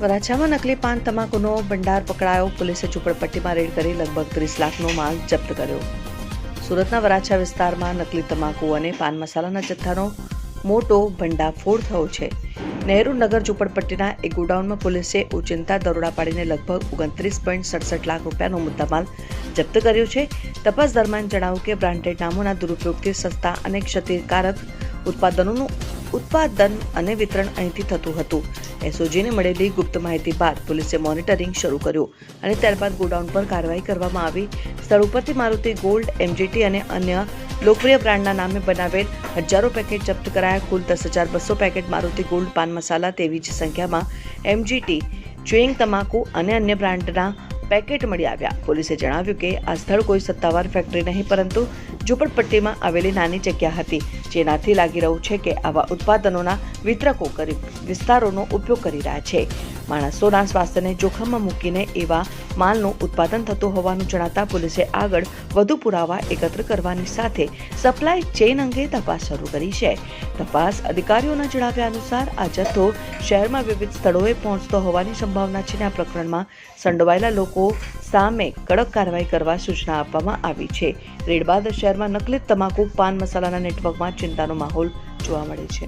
વરાછામાં નકલી પાન તમાકુનો ભંડાર પકડાયો. પોલીસે ઝૂંપડપટ્ટીમાં રેડ કરી લગભગ ત્રીસ લાખનો માલ જપ્ત કર્યો. સુરતના વરાછા વિસ્તારમાં નકલી તમાકુ અને પાન મસાલાના જથ્થાનો મોટો ભંડાફોડ થયો છે. નહેરુ નગર ઝૂંપડપટ્ટીના એક ગોડાઉનમાં પોલીસે ઉચિંતા દરોડા પાડીને લગભગ ઓગણત્રીસ પોઈન્ટ સડસઠ લાખ રૂપિયાનો મુદ્દામાલ જપ્ત કર્યો છે. તપાસ દરમિયાન જણાવ્યું કે બ્રાન્ડેડ નામોના દુરુપયોગથી સસ્તા અને ક્ષતિકારક ઉત્પાદનોનું ઉત્પાદન અને વિતરણ અહીંથી થતું હતું. એસઓજીને મળેલી ગુપ્ત માહિતી બાદ પોલીસે મોનિટરિંગ શરૂ કર્યું અને ત્યારબાદ ગોડાઉન પર કાર્યવાહી કરવામાં આવી. સ્થળ ઉપરથી મારુતિ ગોલ્ડ એમજીટી અને અન્ય લોકપ્રિય બ્રાન્ડના નામે બનાવેલ હજારો પેકેટ જપ્ત કરાયા. કુલ દસ હજાર બસો પેકેટ મારુતિ ગોલ્ડ, પાન મસાલા તેવી જ સંખ્યામાં એમજીટી ચ્યુઇંગ તમાકુ અને અન્ય બ્રાન્ડના પેકેટ મળી આવ્યા. પોલીસે જણાવ્યું કે આ સ્થળ કોઈ સત્તાવાર ફેક્ટરી નહીં, પરંતુ ઝૂંપડપટ્ટીમાં આવેલી નાની જગ્યા હતી. જેનાથી લાગી રહ્યું છે કે આવા ઉત્પાદનોના વિતરકો કરી વિસ્તારોનો ઉપયોગ કરી રહ્યા છે. માણસોના સ્વાસ્થ્યને જોખમમાં મૂકીને એવા માલનું ઉત્પાદન થતું હોવાનું જણાતા પોલીસે આગળ વધુ પુરાવા એકત્ર કરવાની સાથે સપ્લાય ચેઇન અંગે તપાસ શરૂ કરી છે. તપાસ અધિકારીઓના જણાવ્યા અનુસાર આ જથ્થો શહેરમાં વિવિધ સ્થળોએ પહોંચતો હોવાની સંભાવના છે આ પ્રકરણમાં સંડોવાયેલા લોકો સામે કડક કાર્યવાહી કરવા સૂચના આપવામાં આવી છે. રેડ બાદ શહેરમાં નકલી તમાકુ, પાન મસાલાના નેટવર્કમાં ચિંતાનો માહોલ જોવા મળે છે.